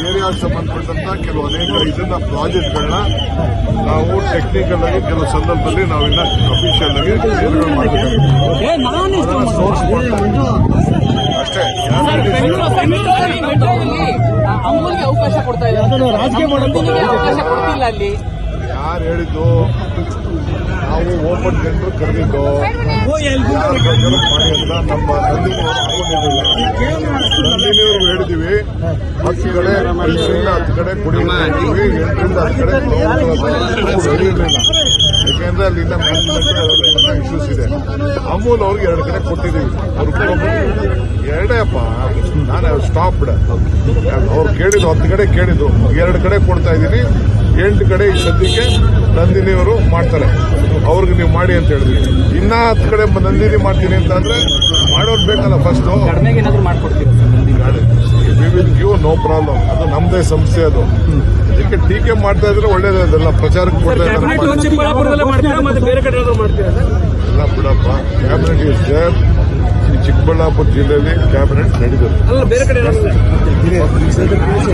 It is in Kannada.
ಏರಿಯಾಗೆ ಸಂಬಂಧಪಟ್ಟಂತ ಕೆಲವು ಅನೇಕ ಇದನ್ನ ಪ್ರಾಜೆಕ್ಟ್ಗಳನ್ನ ನಾವು ಟೆಕ್ನಿಕಲ್ ಆಗಿ ಕೆಲವು ಸಂದರ್ಭದಲ್ಲಿ ನಾವಿನ್ನ ಅಫಿಷಿಯಲ್ ಆಗಿ ಅಷ್ಟೇ ಅವಕಾಶ ಕೊಡ್ತಾ ಇದ್ದಾರೆ ರಾಜಕೀಯ ಅವಕಾಶ ಕೊಡ್ತಿಲ್ಲ ಅಲ್ಲಿ. ಯಾರು ಹೇಳಿದ್ದು? ನಾವು ಓಪನ್ ಜನರು ಕರೆದಿದ್ದು. ಮಾಡಿ ಅಂತ ನಮ್ಮ ನಂದಿನಿಯವರು ಹೇಳಿದೀವಿ ಹತ್ತು ಕಡೆ ಐದರಿಂದ ಹತ್ತು ಕಡೆ ಕುಡಿಯುವ ಎಂಟರಿಂದ ಹತ್ತು ಕಡೆ ಹೇಳಿರಲಿಲ್ಲ ಯಾಕೆಂದ್ರೆ ಅಲ್ಲಿಂದ ಮ್ಯಾನೇಜ್ಮೆಂಟ್ ಇಶ್ಯೂಸ್ ಇದೆ. ಅಮೂಲ್ ಅವ್ರಿಗೆ ಎರಡು ಕಡೆ ಕೊಟ್ಟಿದ್ದೀವಿ. ಅವ್ರು ಎರಡೇ ಅಪ್ಪ. ನಾನು ಸ್ಟಾಪ್ ಅವ್ರು ಕೇಳಿದ್ರು ಹತ್ತು ಕಡೆ ಕೇಳಿದ್ದು. ಎರಡು ಕಡೆ ಕೊಡ್ತಾ ಇದ್ದೀನಿ. ಎಂಟು ಕಡೆ ಈ ಸದ್ಯಕ್ಕೆ ನಂದಿನಿಯವರು ಮಾಡ್ತಾರೆ. ಅವ್ರಿಗೆ ನೀವು ಮಾಡಿ ಅಂತ ಹೇಳಿದ್ವಿ ಇನ್ನ ಹತ್ತು ಕಡೆ ನಂದಿನಿ ಮಾಡ್ತೀನಿ ಅಂತ ಅಂದ್ರೆ ಮಾಡೋರು ಬೇಕಲ್ಲ first we will give no problem ಅದು. ನಮ್ದೇ ಸಂಸ್ಥೆ ಅದು. ಅದಕ್ಕೆ ಟೀಕೆ ಮಾಡ್ತಾ ಇದ್ರೆ ಒಳ್ಳೇದೇ ಅದೆಲ್ಲ ಪ್ರಚಾರಕ್ಕೆ ಕೊಡ್ತಾ ಎಲ್ಲ ಬಿಡಪ್ಪ. ಕ್ಯಾಬಿನೆಟ್ ಇಸ್ ದೇರ್ ಈ ಚಿಕ್ಕಬಳ್ಳಾಪುರ ಜಿಲ್ಲೆಯಲ್ಲಿ ಕ್ಯಾಬಿನೆಟ್ ನಡೆದಿದೆ